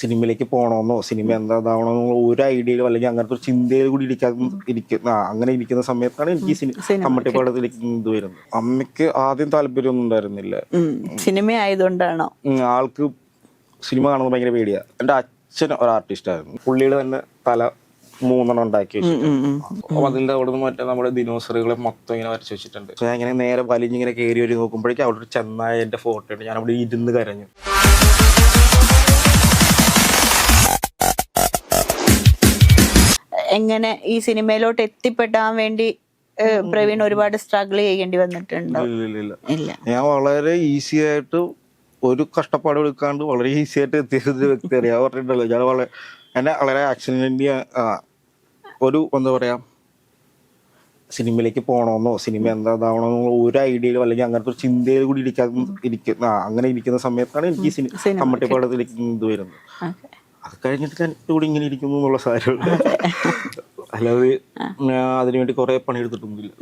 സിനിമയിലേക്ക് പോകണമെന്നോ സിനിമ എന്താതാവണമെന്നോ ഒരു ഐഡിയയിലോ അല്ലെങ്കിൽ അങ്ങനത്തെ ഒരു ചിന്തയിൽ കൂടി ഇരിക്കാൻ ഇരിക്കുന്ന അങ്ങനെ ഇരിക്കുന്ന സമയത്താണ് എനിക്ക് കമ്മട്ടി പാടത്തിലേക്ക് ഇത് വരുന്നത്. അമ്മയ്ക്ക് ആദ്യം താല്പര്യമൊന്നും ഉണ്ടായിരുന്നില്ല. സിനിമ ആയതുകൊണ്ടാണോ? ആൾക്ക് സിനിമ കാണുന്നത് ഭയങ്കര പേടിയാ. എന്റെ അച്ഛൻ ഒരു ആർട്ടിസ്റ്റ് ആയിരുന്നു പുള്ളിയുടെ തന്നെ തല മൂന്നെണ്ണം ഉണ്ടാക്കി വെച്ചിട്ടുണ്ട്. അതിന്റെ അവിടെ നിന്ന് മറ്റേ നമ്മുടെ ദിനോസറുകളെ മൊത്തം ഇങ്ങനെ വരച്ചു വെച്ചിട്ടുണ്ട്. ഞാൻ ഇങ്ങനെ നേരെ വലിഞ്ഞിങ്ങനെ കയറി വരി നോക്കുമ്പോഴേക്കും അവിടെ ഒരു ചെന്നായ എന്റെ ഫോട്ടോ ഉണ്ട് ഞാൻ അവിടെ ഇരുന്ന് കരഞ്ഞു. എങ്ങനെ ഈ സിനിമയിലോട്ട് എത്തിപ്പെടാൻ വേണ്ടി പ്രവീൺ ഒരുപാട് സ്ട്രഗിൾ ചെയ്യേണ്ടി വന്നിട്ടുണ്ട്? ഇല്ല, ഞാൻ വളരെ ഈസി ആയിട്ട് ഒരു കഷ്ടപ്പാട് എടുക്കാണ്ട് വളരെ ഈസി ആയിട്ട് എത്തിയ വ്യക്തിയാണ്. ഞാൻ പറഞ്ഞിട്ടുണ്ടല്ലോ ഞാൻ വളരെ എന്നെ വളരെ ആക്സിഡന്റ് ഒരു എന്താ പറയാ സിനിമയിലേക്ക് പോകണമെന്നോ സിനിമ എന്താ ഇതാവണമെന്നോ ഒരു ഐഡിയയിലോ അല്ലെങ്കിൽ അങ്ങനത്തെ ഒരു ചിന്തയിൽ കൂടി ഇരിക്കാൻ ഇരിക്കുന്ന അങ്ങനെ ഇരിക്കുന്ന സമയത്താണ് എനിക്ക് ഈ സിനിമ കമ്മട്ടിപ്പാടത്തിലേക്ക് ഇത് വരുന്നത്. അത് കഴിഞ്ഞിട്ട് ഞാൻ ഇവിടെ ഇങ്ങനെ ഇരിക്കുന്നു എന്നുള്ള സാരമുള്ളൂ അല്ലാതെ അതിനുവേണ്ടി കുറെ പണിയെടുത്തിട്ടൊന്നുമില്ല.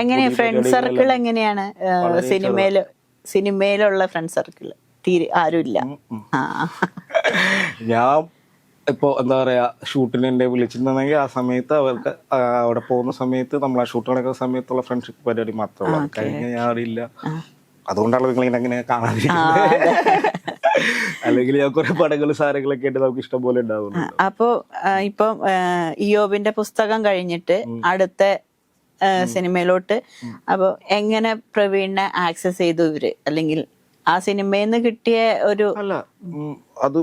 എങ്ങനെ ഫ്രണ്ട് സർക്കിൾ എങ്ങനെയാണ്? സിനിമയിൽ സിനിമയിലുള്ള ഫ്രണ്ട് സർക്കിൾ തീരെ ആരുമില്ല. ഞാൻ ഇപ്പോ എന്താ പറയാ ഷൂട്ടിന് എന്നെ വിളിച്ചിട്ടുണ്ടെങ്കിൽ ആ സമയത്ത് അവർക്ക് അവിടെ പോകുന്ന സമയത്ത് നമ്മൾ ആ ഷൂട്ട് നടക്കുന്ന സമയത്തുള്ള ഫ്രണ്ട്ഷിപ്പ് പരിപാടി മാത്രമേ ഉള്ളൂ. കഴിഞ്ഞ ഞാൻ അറിയില്ല. അതുകൊണ്ടാണ് നിങ്ങൾ ഇങ്ങനെ കാണാതിരിക്കുന്നത്. അല്ലെങ്കിൽ ഞാൻ കുറെ പടങ്ങൾ സാരങ്ങളൊക്കെ ആയിട്ട് നമുക്ക് ഇഷ്ടം പോലെ ഉണ്ടാവും അപ്പോ ഇപ്പം ഇയോബിന്റെ പുസ്തകം കഴിഞ്ഞിട്ട് അടുത്ത സിനിമയിലോട്ട് അപ്പൊ എങ്ങനെ പ്രവീണിനെ ആക്സസ് ചെയ്തു ഇവർ? അല്ലെങ്കിൽ ആ സിനിമയിൽ നിന്ന് കിട്ടിയ ഒരു അല്ല അത്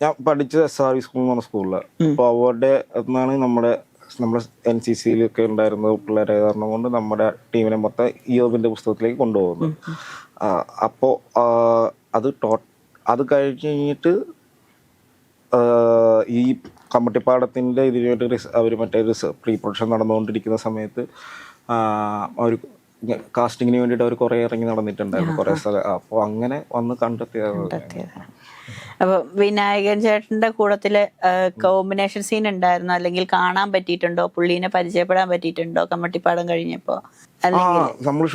ഞാൻ പഠിച്ചത് എസ് ആർ വി സ്കൂൾ എന്ന് പറഞ്ഞ സ്കൂളിലാണ് അപ്പോൾ അവരുടെ എന്നാണ് നമ്മുടെ നമ്മുടെ എൻ സി സിയിലൊക്കെ ഉണ്ടായിരുന്ന പിള്ളേരെ കാരണം കൊണ്ട് നമ്മുടെ ടീമിനെ മൊത്തം ഇയോബിന്റെ പുസ്തകത്തിലേക്ക് കൊണ്ടുപോകുന്നത്. അപ്പോൾ അത് ടോ അത് കഴിഞ്ഞ് കഴിഞ്ഞിട്ട് ഈ കമ്മട്ടിപ്പാടത്തിന്റെ ഇതിനു വേണ്ടി അവർ മറ്റേ പ്രീ പ്രൊഡക്ഷൻ നടന്നുകൊണ്ടിരിക്കുന്ന സമയത്ത് അവർ കാസ്റ്റിങ്ങിന് വേണ്ടിയിട്ട് അവർ കുറേ ഇറങ്ങി നടന്നിട്ടുണ്ടായിരുന്നു കുറേ സ്ഥലം. അപ്പോൾ അങ്ങനെ വന്ന് കണ്ടെത്തിയത് അപ്പോൾ വിനായകൻ ചേട്ടന്റെ കൂടത്തിൽ കോമ്പിനേഷൻ സീൻ ഉണ്ടായിരുന്നോ? അല്ലെങ്കിൽ കാണാൻ പറ്റിയിട്ടുണ്ടോ? പുള്ളീനെ പരിചയപ്പെടാൻ പറ്റിയിട്ടുണ്ടോ? കമ്മട്ടിപ്പാടം കഴിഞ്ഞപ്പോ? അല്ലെങ്കിൽ നമ്മൾ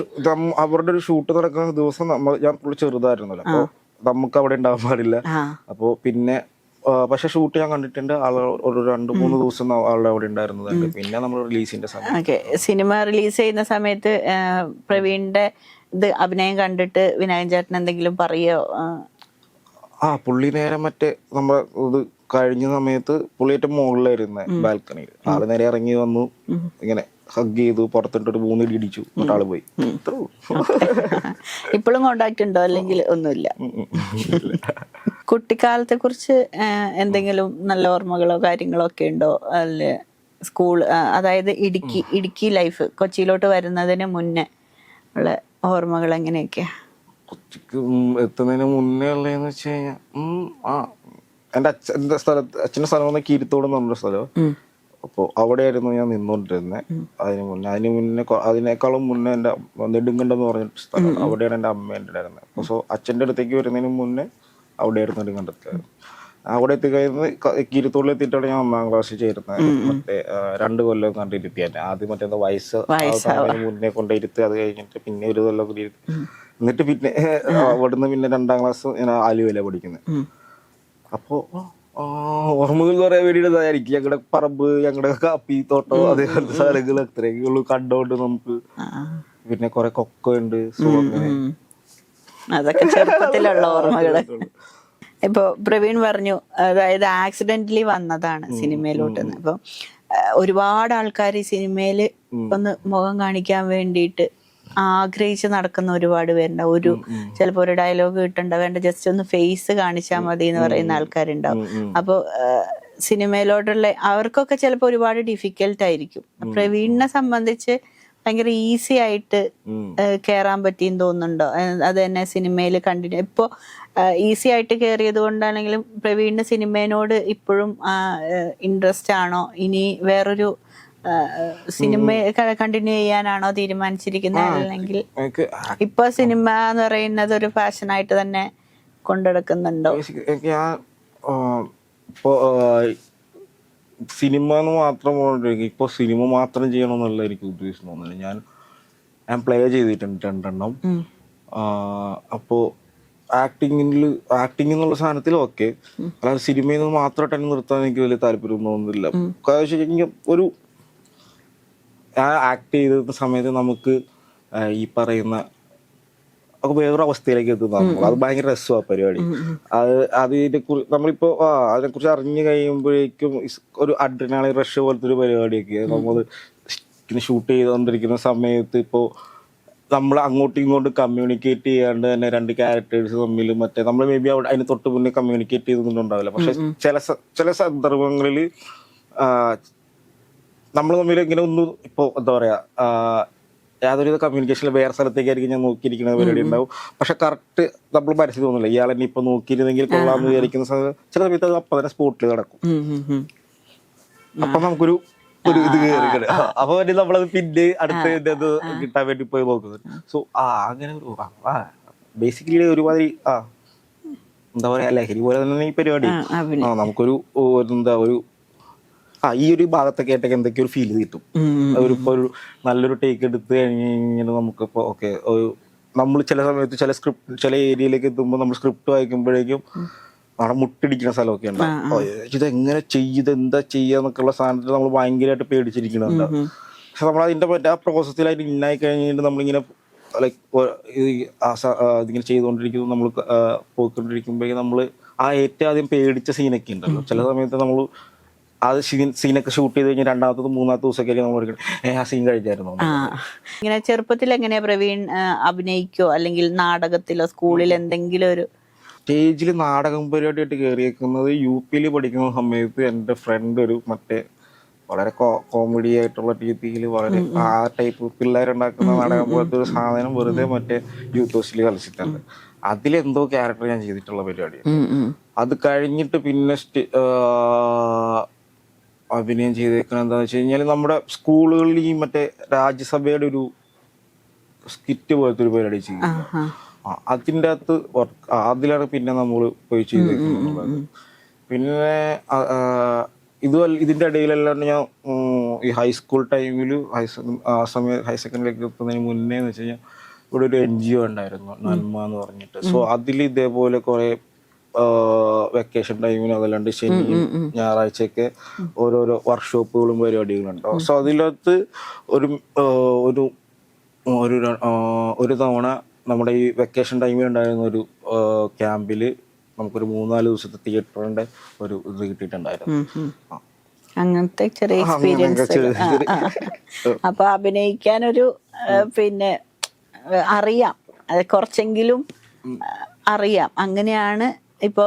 അവരുടെ ഒരു ഷൂട്ട് നടക്കുന്ന ദിവസം നമ്മൾ ഞാൻ പുള്ളി ചെറുതായിരുന്നല്ലോ. അപ്പോൾ നമുക്ക് അവിടെ ഉണ്ടാവാൻ പാടില്ല. അപ്പോ അപ്പോൾ പിന്നെ പക്ഷെ ഷൂട്ട് ഞാൻ കണ്ടിട്ടുണ്ട്. ആൾ ഒരു രണ്ട് മൂന്ന് ദിവസം ആളുടെ അവിടെ ഉണ്ടായിരുന്നത് പിന്നെ നമ്മൾ റിലീസിന്റെ സമയം ഓക്കെ. സിനിമ റിലീസ് ചെയ്യുന്ന സമയത്ത് പ്രവീണിന്റെ ഇത് അഭിനയം കണ്ടിട്ട് വിനായകൻ ചേട്ടൻ എന്തെങ്കിലും പറയോ? ആ, ആ പുള്ളി നേരെ മറ്റേ നമ്മുടെ ഇത് കഴിഞ്ഞ സമയത്ത് പുള്ളി ഏറ്റവും മുകളിലായിരുന്നെ ബാൽക്കണിയിൽ. ആൾ നേരെ ഇറങ്ങി വന്നു. ഇങ്ങനെ ഹഗ് ചെയ്തു പുറത്തോട്ട് ഒരു മൂന്നിടി ഇടിച്ചു. ഒരാൾ പോയി. ഇപ്പോഴും കോണ്ടാക്ട് ഉണ്ടോ? അല്ലെങ്കിൽ ഒന്നുമില്ല. കുട്ടിക്കാലത്തെ കുറിച്ച് എന്തെങ്കിലും നല്ല ഓർമ്മകളോ കാര്യങ്ങളോ ഒക്കെ ഉണ്ടോ? അല്ലെ സ്കൂൾ അതായത് ഇടുക്കി ഇടുക്കി ലൈഫ് കൊച്ചിയിലോട്ട് വരുന്നതിന് മുന്നേ ഉള്ള ഓർമ്മകൾ എങ്ങനെയൊക്കെയാ? കൊച്ചിക്ക് എത്തുന്നതിന് മുന്നേ ഉള്ളതെന്ന് വെച്ച് കഴിഞ്ഞാൽ ആ എന്റെ അച്ഛന്റെ സ്ഥലത്ത് അച്ഛന്റെ സ്ഥലം വന്ന കീരിത്തോട് നമ്മുടെ സ്ഥലം. അപ്പോൾ അവിടെയായിരുന്നു ഞാൻ നിന്നുകൊണ്ടിരുന്നത് അതിന് മുന്നേ അതിന് മുന്നേ അതിനേക്കാളും മുന്നേ എന്റെ നെടുങ്കണ്ടെന്ന് പറഞ്ഞ സ്ഥലം അവിടെയാണ് എന്റെ അമ്മ എന്റെ ഉണ്ടായിരുന്നത് അപ്പോൾ സോ അച്ഛന്റെ അടുത്തേക്ക് വരുന്നതിന് മുന്നേ അവിടെയായിരുന്നു നെടുങ്കണ്ടത്തിലായിരുന്നു. അവിടെ എത്തിക്കഴിഞ്ഞ് കിരുത്തോളിൽ എത്തിയിട്ടാണ് ഞാൻ ഒന്നാം ക്ലാസ്സിൽ ചേരുന്നത് മറ്റേ രണ്ട് കൊല്ലം കണ്ടിരുത്തി തന്നെ ആദ്യം മറ്റേ വയസ്സ് മുന്നേ കൊണ്ടിരുത്തി അത് കഴിഞ്ഞിട്ട് പിന്നെ ഒരു കൊല്ലം കൂടി ഇരുത്തി. എന്നിട്ട് പിന്നെ അവിടുന്ന് പിന്നെ രണ്ടാം ക്ലാസ് ഞാൻ ആലുവയിലാണ് പഠിക്കുന്നത്. ഉം. ഓർമ്മകൾ പറയാൻ വേണ്ടിയിട്ടായിരിക്കും ഞങ്ങളുടെ പറമ്പ് ഞങ്ങളുടെ കാപ്പി തോട്ടം അതേപോലത്തെ സ്ഥലങ്ങൾ അത്രയൊക്കെ ഉള്ളു കണ്ടോണ്ട് നമുക്ക് പിന്നെ കൊറേ കൊക്ക ഉണ്ട്. അതൊക്കെ ചെറുപ്പത്തിലുള്ള ഓർമ്മകൾ. ഇപ്പൊ പ്രവീൺ പറഞ്ഞു അതായത് ആക്സിഡന്റലി വന്നതാണ് സിനിമയിലോട്ട് അപ്പൊ ഒരുപാട് ആൾക്കാർ ഈ സിനിമയിൽ ഒന്ന് മുഖം കാണിക്കാൻ വേണ്ടിയിട്ട് ആഗ്രഹിച്ച് നടക്കുന്ന ഒരുപാട് പേരുണ്ട്. ഒരു ചിലപ്പോ ഒരു ഡയലോഗ് കിട്ടണ്ട വേണ്ട ജസ്റ്റ് ഒന്ന് ഫേസ് കാണിച്ചാൽ മതി എന്ന് പറയുന്ന ആൾക്കാരുണ്ടാവും. അപ്പൊ സിനിമയിലോട്ടുള്ള അവർക്കൊക്കെ ചിലപ്പോ ഒരുപാട് ഡിഫിക്കൽട്ട് ആയിരിക്കും. പ്രവീണിനെ സംബന്ധിച്ച് ഭയങ്കര ഈസി ആയിട്ട്. കേറാൻ പറ്റിയെന്ന് തോന്നുന്നുണ്ടോ? അത് തന്നെ സിനിമയിൽ കണ്ടിന്യൂ ഇപ്പോ ഈസി ആയിട്ട് കയറിയത് കൊണ്ടാണെങ്കിലും പ്രവീണിന് സിനിമേനോട് ഇപ്പോഴും ഇൻട്രസ്റ്റ് ആണോ? ഇനി വേറൊരു സിനിമ കണ്ടിന്യൂ ചെയ്യാനാണോ തീരുമാനിച്ചിരിക്കുന്നത്? അല്ലെങ്കിൽ ഇപ്പൊ സിനിമ എന്ന് പറയുന്നത് ഒരു ഫാഷൻ ആയിട്ട് തന്നെ കൊണ്ടെടുക്കുന്നുണ്ടോ? സിനിമ എന്ന് മാത്രം ഇപ്പൊ സിനിമ മാത്രം ചെയ്യണമെന്നല്ല എനിക്ക് ഉദ്ദേശിച്ചു തോന്നുന്നു ഞാൻ ഞാൻ പ്ലേ ചെയ്തിട്ടുണ്ട് രണ്ടെണ്ണം. അപ്പോ ആക്ടിങ്ങിൽ ആക്ടിങ് എന്നുള്ള സാധനത്തിൽ ഓക്കെ അല്ലാതെ സിനിമയിൽ നിന്ന് മാത്രമായിട്ട് എന്നെ നിർത്താൻ എനിക്ക് വലിയ താല്പര്യം തോന്നുന്നില്ല. ഒരു ആ ആക്ട് ചെയ്ത സമയത്ത് നമുക്ക് ഈ പറയുന്ന ഒക്കെ വേറൊരു അവസ്ഥയിലേക്ക് എത്തുന്ന അത് ഭയങ്കര രസമാണ് പരിപാടി. അത് അതിനെ കുറിച്ച് നമ്മളിപ്പോ ആ അതിനെ കുറിച്ച് അറിഞ്ഞു കഴിയുമ്പോഴേക്കും ഒരു അഡ്രിനാളി റഷ് പോലത്തെ ഒരു പരിപാടിയൊക്കെ. നമ്മൾ ഷൂട്ട് ചെയ്തുകൊണ്ടിരിക്കുന്ന സമയത്ത് ഇപ്പോ നമ്മൾ അങ്ങോട്ടും ഇങ്ങോട്ടും കമ്മ്യൂണിക്കേറ്റ് ചെയ്യാണ്ട് തന്നെ രണ്ട് ക്യാരക്ടേഴ്സ് തമ്മിൽ മറ്റേ നമ്മൾ മേ ബി അവിടെ അതിന് തൊട്ട് മുന്നേ കമ്മ്യൂണിക്കേറ്റ് ചെയ്തൊന്നുണ്ടാവില്ല പക്ഷെ ചില ചില സന്ദർഭങ്ങളിൽ നമ്മൾ തമ്മിൽ ഇങ്ങനെ ഒന്ന് ഇപ്പോൾ എന്താ പറയുക യാതൊരു യാതൊരുവിധ കമ്മ്യൂണിക്കേഷനിൽ വേറെ സ്ഥലത്തേക്കായിരിക്കും ഞാൻ നോക്കിയിരിക്കുന്ന പരിപാടി ഉണ്ടാവും. പക്ഷെ കറക്റ്റ് നമ്മൾ മനസ്സിൽ തോന്നില്ല ഇയാൾ എന്നെ ഇപ്പൊ നോക്കിയിരുന്നെങ്കിൽ കൊള്ളാമെന്ന് വിചാരിക്കുന്ന ചില സമയത്ത് അത് അപ്പൊ തന്നെ സ്പോട്ടിൽ നടക്കും. അപ്പൊ നമുക്കൊരു ഒരു ഇത് കയറി അപ്പൊ നമ്മളത് പിന്നെ അടുത്ത ഇത് കിട്ടാൻ വേണ്ടി പോയി നോക്കുന്നത്. സോ ആ അങ്ങനെ ഒരു ബേസിക്കലി ഒരുമാതിരി ആ. എന്താ പറയാ ലഹരി പോലെ തന്നെ ഈ പരിപാടി. ആ. നമുക്കൊരു എന്താ ഒരു ആ ഈ ഒരു ഭാഗത്തൊക്കെ ആയിട്ടൊക്കെ എന്തൊക്കെ ഒരു ഫീൽ കിട്ടും. ഒരു ഒരു നല്ലൊരു ടേക്ക് എടുത്ത് കഴിഞ്ഞ് കഴിഞ്ഞാൽ നമുക്കിപ്പോ ഓക്കെ നമ്മൾ ചില സമയത്ത് ചില സ്ക്രിപ്റ്റ് ചില ഏരിയയിലേക്ക് എത്തുമ്പോൾ നമ്മൾ സ്ക്രിപ്റ്റ് വായിക്കുമ്പോഴേക്കും അവിടെ മുട്ടിടിക്കുന്ന സ്ഥലമൊക്കെ ഉണ്ടാവും ഇത് എങ്ങനെ ചെയ്ത് എന്താ ചെയ്യുക എന്നൊക്കെയുള്ള സാധനത്തിൽ നമ്മൾ ഭയങ്കരമായിട്ട് പേടിച്ചിരിക്കുന്നുണ്ട് പക്ഷെ നമ്മൾ അതിന്റെ മറ്റേ ആ പ്രോസസ്സിലായിട്ട് ഇന്നായി കഴിഞ്ഞിട്ട് നമ്മളിങ്ങനെ ലൈക്ക് ഇതിങ്ങനെ ചെയ്തുകൊണ്ടിരിക്കുന്നു നമ്മൾ പോയിക്കൊണ്ടിരിക്കുമ്പോഴേക്കും നമ്മൾ ആ ഏറ്റവും ആദ്യം പേടിച്ച സീനൊക്കെ ഉണ്ടല്ലോ. ചില സമയത്ത് നമ്മൾ അത് സീൻ സീനൊക്കെ ഷൂട്ട് ചെയ്ത് കഴിഞ്ഞാൽ രണ്ടാമത്തത് മൂന്നാമത്തെ ദിവസമൊക്കെ നമ്മൾ ഏ ആ സീൻ കഴിഞ്ഞായിരുന്നു ഇങ്ങനെ ചെറുപ്പത്തിൽ എങ്ങനെയാ പ്രവീൺ അഭിനയിക്കോ? അല്ലെങ്കിൽ നാടകത്തിലോ സ്കൂളിൽ എന്തെങ്കിലും ഒരു സ്റ്റേജിൽ നാടകം പരിപാടിയായിട്ട് കയറിയേക്കുന്നത് യു പിയിൽ പഠിക്കുന്ന സമയത്ത് എന്റെ ഫ്രണ്ട് ഒരു മറ്റേ വളരെ കോമഡി ആയിട്ടുള്ള രീതിയിൽ വളരെ ആ ടൈപ്പ് പിള്ളേരുണ്ടാക്കുന്ന നാടകം പോലത്തെ ഒരു സാധനം വെറുതെ മറ്റേ യൂത്ത് ഹോസ്റ്റലിൽ കളിച്ചിട്ടുണ്ട്. അതിലെന്തോ ക്യാരക്ടർ ഞാൻ ചെയ്തിട്ടുള്ള പരിപാടി. അത് കഴിഞ്ഞിട്ട് പിന്നെ അഭിനയം ചെയ്തേക്കുന്നത് എന്താണെന്ന് വെച്ച് കഴിഞ്ഞാൽ നമ്മുടെ സ്കൂളുകളിൽ ഈ മറ്റേ രാജ്യസഭയുടെ ഒരു സ്കിറ്റ് പോലത്തെ ഒരു പരിപാടി ചെയ്യും അതിന്റെ അകത്ത് വർക്ക് അതിലാണ് പിന്നെ നമ്മൾ പോയി ചെയ്തേക്കുന്നത്. പിന്നെ ഇത് ഇതിന്റെ ഇതിന്റെ ഇടയിലെല്ലാം ഞാൻ ഈ ഹൈസ്കൂൾ ടൈമിൽ ഹൈ ആ സമയം ഹയർ സെക്കൻഡറിയിലേക്ക് എത്തുന്നതിന് മുന്നേ എന്ന് വെച്ച് കഴിഞ്ഞാൽ ഇവിടെ ഒരു എൻ ജി ഒ ഉണ്ടായിരുന്നു. നന്മ എന്ന് പറഞ്ഞിട്ട്. സോ അതിൽ ഇതേപോലെ കുറെ വെക്കേഷൻ ടൈമിന് അതല്ലാണ്ട് ശനി ഞായറാഴ്ചയൊക്കെ ഓരോരോ വർക്ക്ഷോപ്പുകളും പരിപാടികളും ഉണ്ടാവും സോ അതിനകത്ത് ഒരു ഒരു ഒരു ഒരു തവണ നമ്മുടെ ഈ വെക്കേഷൻ ടൈമിൽ ഉണ്ടായിരുന്ന ഒരു ക്യാമ്പിൽ നമുക്കൊരു മൂന്നാൽ ദിവസത്തെ തിയേറ്ററിന്റെ ഒരു ഇത് കിട്ടിയിട്ടുണ്ടായിരുന്നു. അങ്ങനത്തെ ചെറിയ എക്സ്പീരിയൻസ് അപ്പൊ അഭിനയിക്കാനൊരു ഒരു പിന്നെ അറിയാം. കുറച്ചെങ്കിലും അറിയാം. അങ്ങനെയാണ് ഇപ്പൊ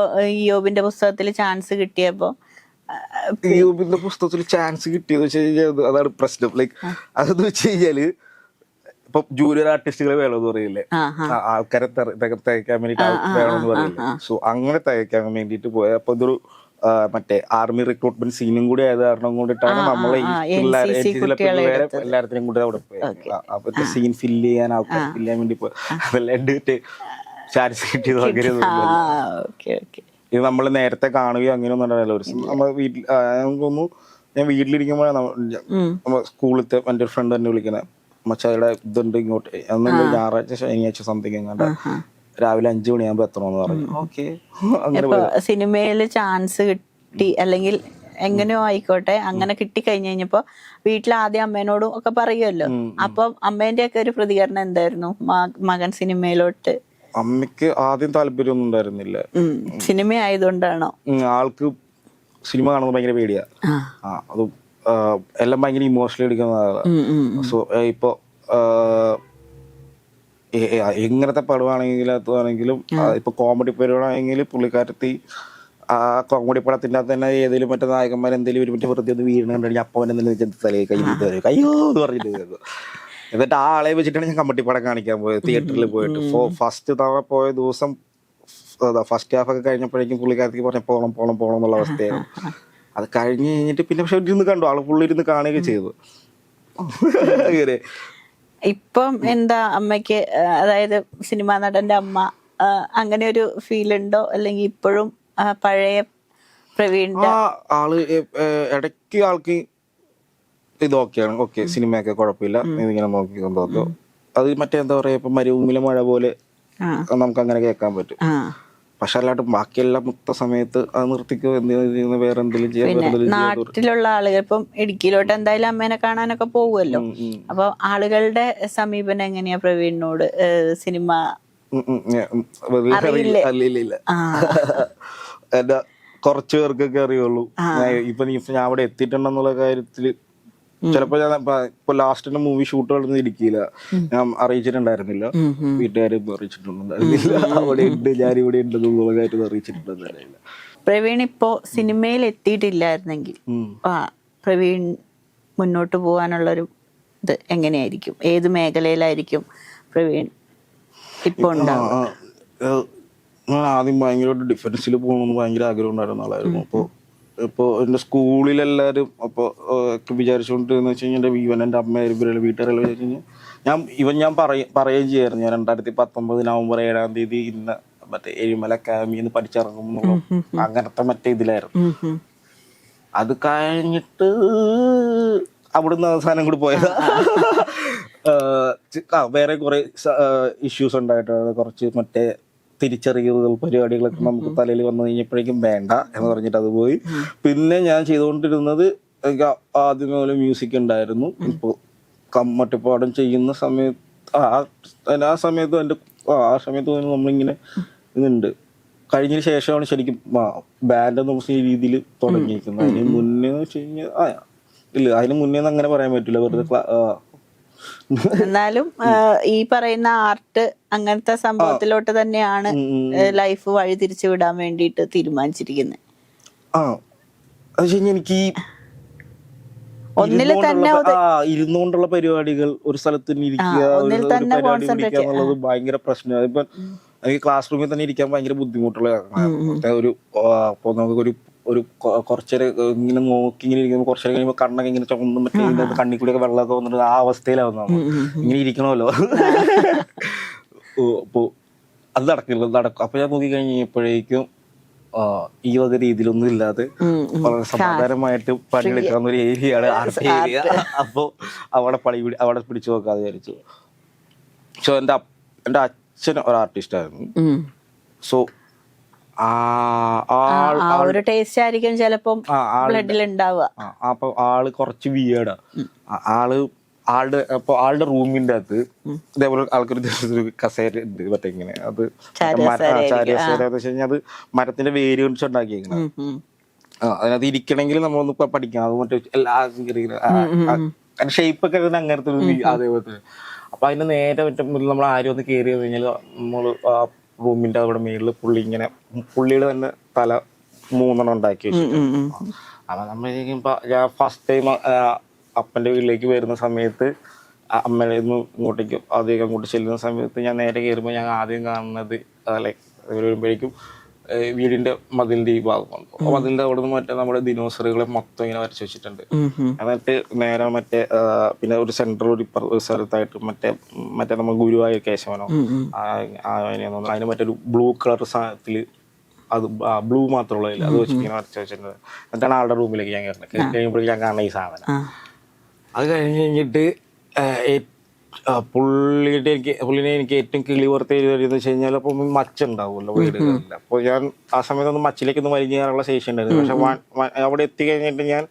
യോബിന്റെ പുസ്തകത്തിൽ ചാൻസ് കിട്ടിയപ്പോ യോബിന്റെ പുസ്തകത്തിൽ ചാൻസ് കിട്ടിയെന്ന് വെച്ച് കഴിഞ്ഞാൽ അതാണ് പ്രശ്നം. ലൈക്ക് അതെന്ന് വെച്ച് കഴിഞ്ഞാൽ ഇപ്പൊ ജൂനിയർ ആർട്ടിസ്റ്റുകളെ വേണമെന്ന് പറയില്ലേ? ആൾക്കാരെ തയ്ക്കാൻ വേണ്ടിട്ട് വേണമെന്ന് പറയില്ലേ? സോ അങ്ങനെ തയ്ക്കാൻ വേണ്ടിട്ട് പോയ അപ്പൊ ഇതൊരു മറ്റേ ആർമി റിക്രൂട്ട്മെന്റ് സീനും കൂടി ആയത് കാരണം കൊണ്ടിട്ടാണ് നമ്മളെ ഈ പിള്ളേരെ പിള്ളേരെ എല്ലാത്തിനും കൂടി അവിടെ പോയത് അപ്പൊ സീൻ ഫില്ല് ചെയ്യാൻ ആൾക്കാർ ഫില്ല് ചെയ്യാൻ വേണ്ടി പോയത് അതെല്ലാം ആ ഓക്കെ ഓക്കെ. ഇത് നമ്മൾ നേരത്തെ കാണുകയോ അങ്ങനെയൊന്നും ഉണ്ടാവില്ല ഒരു നമ്മൾ വീട്ടിൽ എനിക്ക് തോന്നുന്നു ഞാൻ വീട്ടിലിരിക്കുമ്പോഴാണ് സ്കൂളിലത്തെ എന്റെ ഒരു ഫ്രണ്ട് തന്നെ വിളിക്കുന്നത് മച്ചായുടെ ഇതുണ്ട് ഇങ്ങോട്ട്. അന്ന് ഞായറാഴ്ച ശനിയാഴ്ച സംതിങ് എങ്ങാണ്ട് രാവിലെ അഞ്ചു മണിയാകുമ്പോ എത്തണമെന്ന് പറഞ്ഞു. ഓക്കെ. അങ്ങനെ ഇപ്പൊ സിനിമയിൽ ചാൻസ് കിട്ടി അല്ലെങ്കിൽ എങ്ങനെയോ ആയിക്കോട്ടെ അങ്ങനെ കിട്ടി കഴിഞ്ഞു കഴിഞ്ഞപ്പോ വീട്ടിൽ ആദ്യം അമ്മേനോടും ഒക്കെ പറയുമല്ലോ അപ്പൊ അമ്മേന്റെ ഒക്കെ ഒരു പ്രതികരണം എന്തായിരുന്നു? മകൻ സിനിമയിലോട്ട് അമ്മയ്ക്ക് ആദ്യം താല്പര്യമൊന്നും ഉണ്ടായിരുന്നില്ല. സിനിമ ആയതുകൊണ്ടാണോ ആൾക്ക് സിനിമ കാണുന്നത് ഭയങ്കര പേടിയാ. ആ. അത് എല്ലാം ഭയങ്കര ഇമോഷണലി എടുക്കുന്ന സോ ഇപ്പോ എങ്ങനത്തെ പടമാണെങ്കിലും അതാണെങ്കിലും ഇപ്പൊ കോമഡി പരിപാടിയാണെങ്കിൽ പുള്ളിക്കാരത്തി ആ കോമഡി പടത്തിന്റെ അകത്ത് തന്നെ ഏതെങ്കിലും മറ്റേ നായകന്മാർ എന്തെങ്കിലും ഒരു മറ്റേ വെറുതെ ഒന്ന് വീഴണം കണ്ടെങ്കിൽ അപ്പൊ എന്തെങ്കിലും തലേ കൈ അയ്യോ എന്ന് പറഞ്ഞിട്ട്. എന്നിട്ട് ആ ആളെ വെച്ചിട്ടാണ് ഞാൻ കമ്മട്ടിപ്പാടം പടം കാണിക്കാൻ പോയത് തിയേറ്ററിൽ പോയിട്ട്. ഫസ്റ്റ് തവണ പോയ ദിവസം ഫസ്റ്റ് ഹാഫ് ഒക്കെ കഴിഞ്ഞപ്പോഴേക്കും പുള്ളിക്കാരത്തേക്ക് പറഞ്ഞ പോണം പോണം പോണം എന്നുള്ള അവസ്ഥയായിരുന്നു അത് കഴിഞ്ഞ് കഴിഞ്ഞിട്ട് പിന്നെ പക്ഷെ ഇരുന്ന് കണ്ടു. ആൾ പുള്ളി ഇരുന്ന് കാണുകയൊക്കെ ചെയ്തു. അങ്ങനെ. ഇപ്പം എന്താ അമ്മയ്ക്ക് അതായത് സിനിമാ നടന്റെ അമ്മ അങ്ങനെ ഒരു ഫീൽ ഉണ്ടോ? അല്ലെങ്കിൽ ഇപ്പോഴും പഴയ പ്രവീണിന്റെ ആൾ ഇടയ്ക്ക് ആൾക്ക് ഇത് ഓക്കെയാണ് ഓക്കെ സിനിമയൊക്കെ കുഴപ്പമില്ല. ഇതിങ്ങനെ നോക്കി നോക്കും അത് മറ്റേ എന്താ പറയാ ഇപ്പൊ മരുഭൂമിയിലെ മഴ പോലെ നമുക്ക് അങ്ങനെ കേൾക്കാൻ പറ്റും. പക്ഷെ അല്ലാണ്ട് ബാക്കിയെല്ലാം മുത്ത സമയത്ത് അത് നിർത്തിക്കോ എന്തെങ്കിലും വേറെ എന്തെങ്കിലും ചെയ്യാൻ നാട്ടിലുള്ള ആളുകൾ ഇപ്പം ഇടുക്കിയിലോട്ട് എന്തായാലും അമ്മേനെ കാണാനൊക്കെ പോകുമല്ലോ അപ്പൊ ആളുകളുടെ സമീപനം എങ്ങനെയാ പ്രവീണിനോട് സിനിമ? അറിയില്ല. എന്റെ കുറച്ചു പേർക്കൊക്കെ അറിയുള്ളൂ. ഇപ്പൊ ഞാൻ അവിടെ എത്തിയിട്ടുണ്ടെന്നുള്ള കാര്യത്തിൽ ചിലപ്പോ ഞാൻ ഇപ്പൊ- ലാസ്റ്റിന്റെ മൂവി ഷൂട്ട് നടന്ന് ഇരിക്കില്ല ഞാൻ അറിയിച്ചിട്ടുണ്ടായിരുന്നില്ല. വീട്ടുകാരും അറിയിച്ചിട്ടുണ്ടായിരുന്നില്ല. അവിടെ ഉണ്ട് ഞാൻ ഇവിടെ ഉണ്ട് എന്നുള്ള അറിയിച്ചിട്ടുണ്ടെന്നില്ല അറിയിച്ചിട്ടുണ്ടായിരുന്നില്ല പ്രവീൺ ഇപ്പോ സിനിമയിൽ എത്തിയിട്ടില്ലായിരുന്നെങ്കിൽ ആ പ്രവീൺ മുന്നോട്ട് പോകാനുള്ളൊരു ഇത് എങ്ങനെയായിരിക്കും? ഏത് മേഖലയിലായിരിക്കും പ്രവീൺ ഇപ്പൊ ഞാൻ ആദ്യം ഭയങ്കരമായിട്ട് ഡിഫൻസിൽ പോകണമെന്ന് ഭയങ്കര ആഗ്രഹം ഉണ്ടായിരുന്ന ആളായിരുന്നു. അപ്പോൾ ഇപ്പോൾ എന്റെ സ്കൂളിലെല്ലാവരും അപ്പോൾ ഒക്കെ വിചാരിച്ചുകൊണ്ടിരുന്ന വെച്ച് കഴിഞ്ഞാൽ ഇവൻ എന്റെ അമ്മ ഇവരെല്ലാം വീട്ടുകാരെല്ലാം വെച്ച് കഴിഞ്ഞാൽ ഞാൻ ഇവൻ ഞാൻ പറയും പറയുകയും ചെയ്യായിരുന്നു. ഞാൻ രണ്ടായിരത്തി പത്തൊമ്പത് നവംബർ ഏഴാം തീയതി ഇന്ന് മറ്റേ എഴിമല അക്കാദമി എന്ന് പഠിച്ചിറങ്ങും എന്നുള്ള അങ്ങനത്തെ മറ്റേ ഇതിലായിരുന്നു. അത് കഴിഞ്ഞിട്ട് അവിടുന്ന് അവസാനം കൂടി പോയത്. ആ വേറെ കുറെ ഇഷ്യൂസ് ഉണ്ടായിട്ടുണ്ട്. കുറച്ച് മറ്റേ തിരിച്ചറിയലുകൾ പരിപാടികളൊക്കെ നമുക്ക് തലയിൽ വന്നു കഴിഞ്ഞപ്പോഴേക്കും വേണ്ട എന്ന് പറഞ്ഞിട്ട് അത് പോയി. പിന്നെ ഞാൻ ചെയ്തുകൊണ്ടിരുന്നത് എനിക്ക് ആ- ആദ്യം മുതൽ മ്യൂസിക് ഉണ്ടായിരുന്നു ഇപ്പോൾ കമ്മട്ടിപ്പാടം ചെയ്യുന്ന സമയത്ത് ആ ആ- സമയത്ത് എന്റെ ആ സമയത്ത് തന്നെ നമ്മളിങ്ങനെ ഇതുണ്ട്. കഴിഞ്ഞതിന് ശേഷമാണ് ശരിക്കും ബാൻഡ് എന്ന് പറഞ്ഞ രീതിയിൽ തുടങ്ങിയിരിക്കുന്നത്. അതിന് മുന്നേ എന്ന് വെച്ച് കഴിഞ്ഞാൽ ഇല്ല അതിന് മുന്നേന്ന് അങ്ങനെ പറയാൻ പറ്റില്ല. വെറുതെ. എന്നാലും ഈ പറയുന്ന ആർട്ട് അങ്ങനത്തെ സംഭവത്തിലോട്ട് തന്നെയാണ്. ലൈഫ് വഴി തിരിച്ചു വിടാൻ വേണ്ടിയിട്ട് തീരുമാനിച്ചിരിക്കുന്നത് ആ. എനിക്ക് ഒന്നിൽ തന്നെ ഇരുന്നുകൊണ്ടുള്ള പരിപാടികൾ ഒരു സ്ഥലത്ത് ഇരിക്കുക ഒരു- പരിപാടി പിടിക്കുക എന്നുള്ളത് ഭയങ്കര പ്രശ്നമാണ് ഇപ്പൊ എനിക്ക് ക്ലാസ് റൂമിൽ തന്നെ ഇരിക്കാൻ ഭയങ്കര ബുദ്ധിമുട്ടുള്ള. ഒരു ആ, നമുക്ക് ഒരു ഒരു കുറച്ചേരം ഇങ്ങനെ നോക്കി ഇങ്ങനെ ഇരിക്കുമ്പോൾ കുറച്ചേരം കഴിയുമ്പോൾ കണ്ണൊക്കെ ഇങ്ങനെ ചുമന്നും മറ്റേ കണ്ണിൽ കൂടിയൊക്കെ വെള്ളമൊക്കെ വന്നിട്ട് ആ അവസ്ഥയിലാവും നമ്മൾ ഇങ്ങനെ ഇരിക്കണമല്ലോ. അപ്പോൾ അപ്പൊ അത് നടക്കില്ല നടക്കും. അപ്പൊ ഞാൻ നോക്കി കഴിഞ്ഞപ്പോഴേക്കും ഈ വക രീതിയിലൊന്നും ഇല്ലാതെ. വളരെ സമാധാനമായിട്ട് പണിയെടുക്കാവുന്ന ഒരു ഏരിയയാണ് ആർട്ട് ഏരിയ. അപ്പോ അവിടെ പണി പിടി- അവിടെ പിടിച്ചു നോക്കാതെ വിചാരിച്ചു. സോ എന്റെ എന്റെ എന്റെ അച്ഛൻ ഒരു ആർട്ടിസ്റ്റ് ആയിരുന്നു. ഉം. സോ ആ ഒരു ടേസ്റ്റ് ആയിരിക്കും ചിലപ്പം ബ്ലഡിൽ ഉണ്ടാവുക അപ്പൊ ആൾ കുറച്ച് വിയേഡാ ആൾ ആളുടെ അപ്പൊ ആളുടെ റൂമിന്റെ അകത്ത് ഇതേപോലെ ആൾക്കൊരു ദിവസം കസേര ഉണ്ട് മറ്റേ ഇങ്ങനെ. അത് ചാരു മര- ആ, കസേര ചാരു കസേര എന്ന് വെച്ച് കഴിഞ്ഞാൽ അത് മരത്തിന്റെ വേര് കൊണ്ട് ഉണ്ടാക്കിയേക്കണം അതിനകത്ത് ഇരിക്കണമെങ്കിൽ നമ്മളൊന്ന് പഠിക്കണം. അത് മറ്റേ എല്ലാ അതിന്റെ ഷേപ്പ് ഒക്കെ അതിന് അങ്ങനത്തെ ഒരു അതേപോലത്തെ. അപ്പൊ അതിന്റെ നേരെ മറ്റേ നമ്മൾ ആരും ഒന്ന് കയറി കഴിഞ്ഞാൽ നമ്മൾ ആ റൂമിന്റെ അവിടെ മേളിൽ പുള്ളി ഇങ്ങനെ പുള്ളിയുടെ തന്നെ തല മൂന്നെണ്ണം ഉണ്ടാക്കി. അപ്പൊ നമ്മളിരിക്കുമ്പോ ഞാൻ ഫസ്റ്റ് ടൈം അപ്പന്റെ വീട്ടിലേക്ക് വരുന്ന സമയത്ത് അമ്മേ അമ്മയുടെ നിന്ന് ഇങ്ങോട്ടേക്ക് ആദ്യം അങ്ങോട്ട് ചെല്ലുന്ന സമയത്ത് ഞാൻ നേരെ കയറുമ്പോൾ ഞാൻ ആദ്യം കാണുന്നത് ലൈക്ക് വരുമ്പോഴേക്കും വീടിന്റെ മതിലിന്റെ ഈ ഭാഗമാണ്. അപ്പൊ മതിലിന്റെ അവിടെ നിന്ന് മറ്റേ നമ്മുടെ ദിനോസറുകളെ മൊത്തം ഇങ്ങനെ വരച്ചു വെച്ചിട്ടുണ്ട്. എന്നിട്ട് നേരെ മറ്റേ പിന്നെ ഒരു സെൻട്രൽ ഒരു സ്ഥലത്തായിട്ട് മറ്റേ മറ്റേ നമ്മൾ ഗുരുവായ കേശവനോ അതിനെ മറ്റൊരു ബ്ലൂ കളർ സാധനത്തിൽ അത് ബ്ലൂ മാത്രമുള്ള അത് വെച്ച് ഇങ്ങനെ വരച്ചു വെച്ചിട്ടുണ്ട്. എന്നിട്ടാണ് ആളുടെ റൂമിലേക്ക് ഞാൻ കയറുന്നത് കയറി കഴിയുമ്പോഴേക്കും ഞാൻ കാണുന്ന ഈ സാധനം. ആ. അത് കഴിഞ്ഞ് കഴിഞ്ഞിട്ട് പുള്ളിയുടെ എനിക്ക് പുള്ളിനെ എനിക്ക് ഏറ്റവും കിളി പുറത്ത് എന്ന് വെച്ച് കഴിഞ്ഞാൽ അപ്പോൾ മച്ചുണ്ടാവുമല്ലോ വീടുകളിൽ അപ്പോൾ ഞാൻ ആ സമയത്തൊന്നും മച്ചിലേക്കൊന്നും വലിഞ്ഞു കയറാനുള്ള ശേഷി ഉണ്ടായിരുന്നു പക്ഷെ അവിടെ എത്തി കഴിഞ്ഞിട്ട് ഞാൻ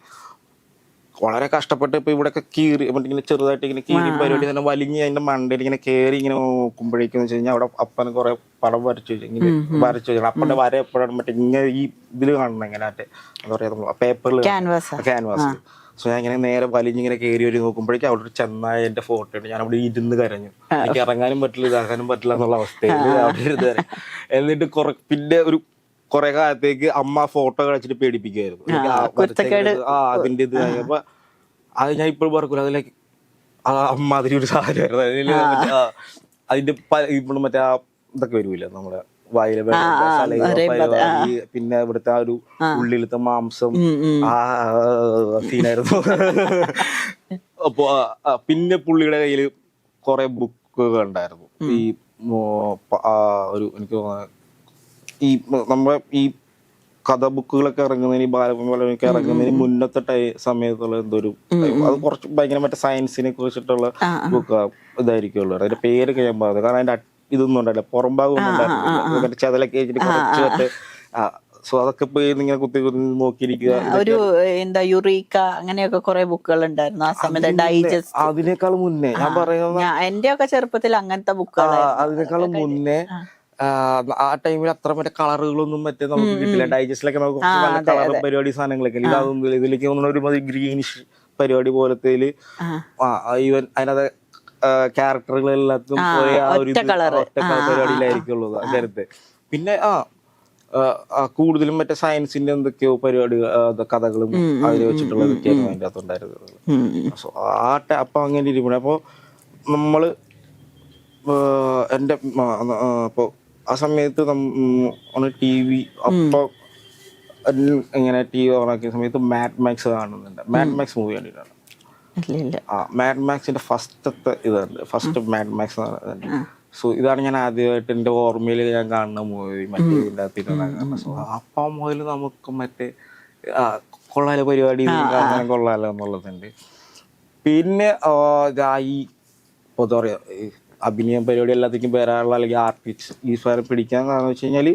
വളരെ കഷ്ടപ്പെട്ട് ഇപ്പൊ ഇവിടെ ഒക്കെ കീറി ഇങ്ങനെ ചെറുതായിട്ട് ഇങ്ങനെ കീറി പരിപാടി തന്നെ വലിഞ്ഞ് അതിന്റെ മണ്ടയിൽ ഇങ്ങനെ കയറി ഇങ്ങനെ നോക്കുമ്പോഴേക്കും വെച്ച് കഴിഞ്ഞാൽ അവിടെ അപ്പന കുറെ പടം വരച്ചു വെച്ചു ഇങ്ങനെ വരച്ചു വെച്ചു അപ്പന്റെ വര എപ്പോഴാണ് മറ്റേ ഇങ്ങനെ ഈ ഇതിൽ കാണണം ഇങ്ങനെ മറ്റേ എന്താ പറയാ പേപ്പറിൽ ക്യാൻവാസ്. സോ ഞാൻ ഇങ്ങനെ നേരെ വലിഞ്ഞിങ്ങനെ കയറി വരി നോക്കുമ്പോഴേക്കും അവിടെ ഒരു ചെന്നായ എന്റെ ഫോട്ടോ ഉണ്ട്. ഞാൻ അവിടെ ഇരുന്ന് കരഞ്ഞു. എനിക്ക് ഇറങ്ങാനും പറ്റില്ല ഇതാക്കാനും പറ്റില്ല എന്നുള്ള അവസ്ഥയിൽ അവിടെ ഇരുന്ന് എന്നിട്ട് കുറെ പിന്നെ ഒരു കുറെ കാലത്തേക്ക് അമ്മ ഫോട്ടോ കളിച്ചിട്ട് പേടിപ്പിക്കുമായിരുന്നു ആ അതിന്റെ ഇത് അപ്പൊ അത് ഞാൻ ഇപ്പോഴും പറക്കൂല അതിലേക്ക് ആ അമ്മ അതിനൊരു സാധനമായിരുന്നു. അതിന്റെ ഇപ്പോഴും മറ്റേ ആ ഇതൊക്കെ വരൂല നമ്മുടെ വായിലെ പിന്നെ ഇവിടുത്തെ ആ ഒരു ഉള്ളിലത്തെ മാംസം. ആ സീനായിരുന്നു. അപ്പൊ പിന്നെ പുള്ളിയുടെ കയ്യിൽ കുറെ ബുക്കുകൾ ഉണ്ടായിരുന്നു. ഈ ഒരു എനിക്ക് തോന്നുന്നത് ഈ നമ്മളെ നമ്മുടെ ഈ കഥ ബുക്കുകളൊക്കെ ഇറങ്ങുന്നതിന് ഈ ബാലഭൂമികളൊക്കെ ഇറങ്ങുന്നതിന് മുന്നത്തെ ടൈ സമയത്തുള്ള എന്തൊരു അത് കുറച്ച് ഭയങ്കര മറ്റേ സയൻസിനെ കുറിച്ചിട്ടുള്ള ബുക്ക് ഇതായിരിക്കുള്ളൂ. അതിന്റെ പേരൊക്കെ ഞാൻ പറഞ്ഞത് കാരണം അതിന്റെ ഇതൊന്നും ഉണ്ടായില്ല പുറം ഭാഗം ഒന്നും ഉണ്ടായിരുന്നില്ല. മറ്റേ ചതലൊക്കെ വെച്ചിട്ട് സോ അതൊക്കെ പോയി ഇങ്ങനെ കുത്തി കുത്തി നോക്കിയിരിക്കുക ഒരു എന്താ യുറീക്ക അങ്ങനെയൊക്കെ കുറെ ബുക്കുകൾ ഉണ്ടായിരുന്നു ആ സമയത്ത്. ഡൈജസ്റ്റ്. അതിനേക്കാൾ മുന്നേ ഞാൻ പറയുന്നത് എന്റെ ഒക്കെ ചെറുപ്പത്തിൽ അങ്ങനത്തെ ബുക്കുകൾ ആ, അതിനേക്കാളും മുന്നേ ആ, ടൈമിൽ അത്ര മറ്റേ കളറുകളൊന്നും മറ്റേ നമുക്ക് കിട്ടില്ല. ഡൈജസ്റ്റിലൊക്കെ നമുക്ക് നല്ല കളർ പരിപാടി സാധനങ്ങളൊക്കെ. ഇല്ല. ഇതിലേക്ക് തോന്നുന്ന ഒരുമാതിരി ഗ്രീനിഷ് പരിപാടി പോലത്തെ ഈവൻ അതിനകത്ത് ക്യാരക്ടറുകളെല്ലാത്തും പോയ ആ ഒരു ഇത് ഒറ്റ കളർ പരിപാടിയിലായിരിക്കുള്ളൂ അതെ പിന്നെ ആ ആ, ആ, കൂടുതലും മറ്റേ സയൻസിന്റെ എന്തൊക്കെയോ പരിപാടികൾ ആ, ഇത് കഥകളും അതിൽ വെച്ചിട്ടുള്ളതൊക്കെയായിരുന്നു അതിന്റെ അകത്തുണ്ടായിരുന്നത് സോ ആ ട- അപ്പൊ അങ്ങനെ ഇരിക്കണം അപ്പോൾ നമ്മൾ ഏഹ് എന്റെ അപ്പോൾ ആ സമയത്ത് ടി വി അപ്പോൾ ഇങ്ങനെ ടി വി ഓണാക്കിയ സമയത്ത് മാറ്റ് മാക്സ് കാണുന്നുണ്ട്. മാറ്റ് മാക്സ് മൂവി കണ്ടിട്ടാണ് ഇല്ല മാക്സിന്റെ ഫസ്റ്റത്തെ ഇതുണ്ട്. ഫസ്റ്റ് മാഡ് മാക്സ് സോ ഇതാണ് ഞാൻ ആദ്യമായിട്ട് എന്റെ ഓർമ്മയിൽ ഞാൻ കാണുന്ന മൂവി മറ്റേ ഇതിന്റെ അകത്തിരുന്ന സോ അപ്പം മുതൽ നമുക്ക് മറ്റേ കൊള്ളാല പരിപാടി കാണാൻ കൊള്ളാലോ എന്നുള്ളതുണ്ട്. പിന്നെ ഈ ഇപ്പോൾ എന്താ പറയുക അഭിനയം പരിപാടി എല്ലാത്തേക്കും വരാനുള്ള അല്ലെങ്കിൽ ആർട്ടിസ്റ്റ് ഈ സ്വരം പിടിക്കാൻ കാരണം വെച്ച് കഴിഞ്ഞാൽ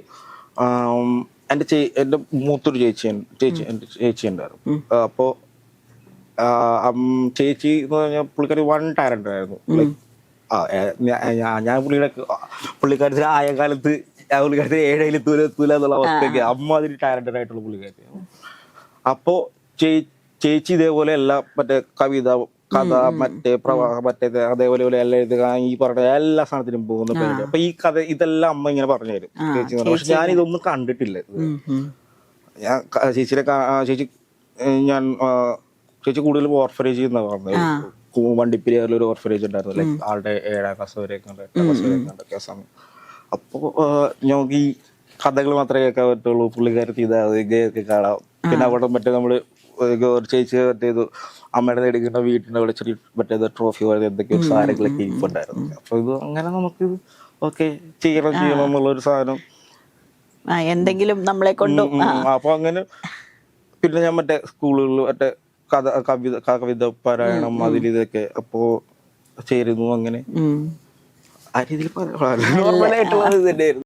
എന്റെ ചേ എന്റെ മൂത്തൊരു ചേച്ചി ഉണ്ട്- ചേച്ചി എന്റെ ചേച്ചി ഉണ്ടായിരുന്നു. അപ്പോൾ ചേച്ചി എന്ന് പറഞ്ഞാൽ പുള്ളിക്കാരി വൺ ടാലന്റ് ആയിരുന്നു. ഞാൻ പുള്ളിയുടെ പുള്ളിക്കാരത്തിന് ആയ കാലത്ത് ഞാൻ പുള്ളിക്കാരത്തിന് ഏഴയിൽ എത്തൂല എത്തൂല എന്നുള്ള അമ്മ അമ്മാതിരി ടാലന്റഡ് ആയിട്ടുള്ള പുള്ളിക്കാരി. അപ്പോ ചേച്ചി ഇതേപോലെ എല്ലാ മറ്റേ കവിത കഥ മറ്റേ പ്രവാഹ മറ്റേ അതേപോലെ പോലെ എല്ലാം എഴുതുക ഈ പറഞ്ഞ എല്ലാ സാധനത്തിനും പോകുന്ന അപ്പൊ ഈ കഥ ഇതെല്ലാം അമ്മ ഇങ്ങനെ പറഞ്ഞു തരും. ചേച്ചി പക്ഷെ ഞാൻ ഇതൊന്നും കണ്ടിട്ടില്ല ഞാൻ ചേച്ചിയുടെ ചേച്ചി ഞാൻ ചേച്ചി കൂടുതലും ഓർഫനേജ് എന്നാ പറഞ്ഞത്. വണ്ടിപ്പെരിയാറിൽ ഒരു ഓർഫനേജ് ഉണ്ടായിരുന്നു ലൈക്ക് ആളുടെ ഏഴാം ക്ലാസ് വരെ എട്ടാം ക്ലാസ് വരെ ഒക്കെ സമയം. അപ്പോ ഞങ്ങൾക്ക് ഈ കഥകൾ മാത്രമേ കേൾക്കാൻ പറ്റുള്ളൂ. പുള്ളിക്കാരത്തി ഇതാ ഇതൊക്കെ കാണാം. പിന്നെ അവിടെ മറ്റേ നമ്മൾ ചേച്ചി മറ്റേത് അമ്മയുടെ നേടിക്കുന്ന വീട്ടിന്റെ അവിടെ ചെറിയ മറ്റേത് ട്രോഫി പോലെ എന്തൊക്കെയോ സാധനങ്ങളൊക്കെ ഇരിപ്പുണ്ടായിരുന്നു. അപ്പൊ ഇത് അങ്ങനെ നമുക്ക് ഓക്കെ ചെയ്യണം ചെയ്യണം എന്നുള്ള ഒരു സാധനം എന്തെങ്കിലും നമ്മളെ കൊണ്ടും. അപ്പൊ അങ്ങനെ പിന്നെ ഞാൻ മറ്റേ സ്കൂളുകളിൽ മറ്റേ കഥ കവിത കവിത പാരായണം അതിൽ ഇതൊക്കെ അപ്പോ ചേരുന്നു അങ്ങനെ. ആ രീതിയിൽ തന്നെയായിരുന്നു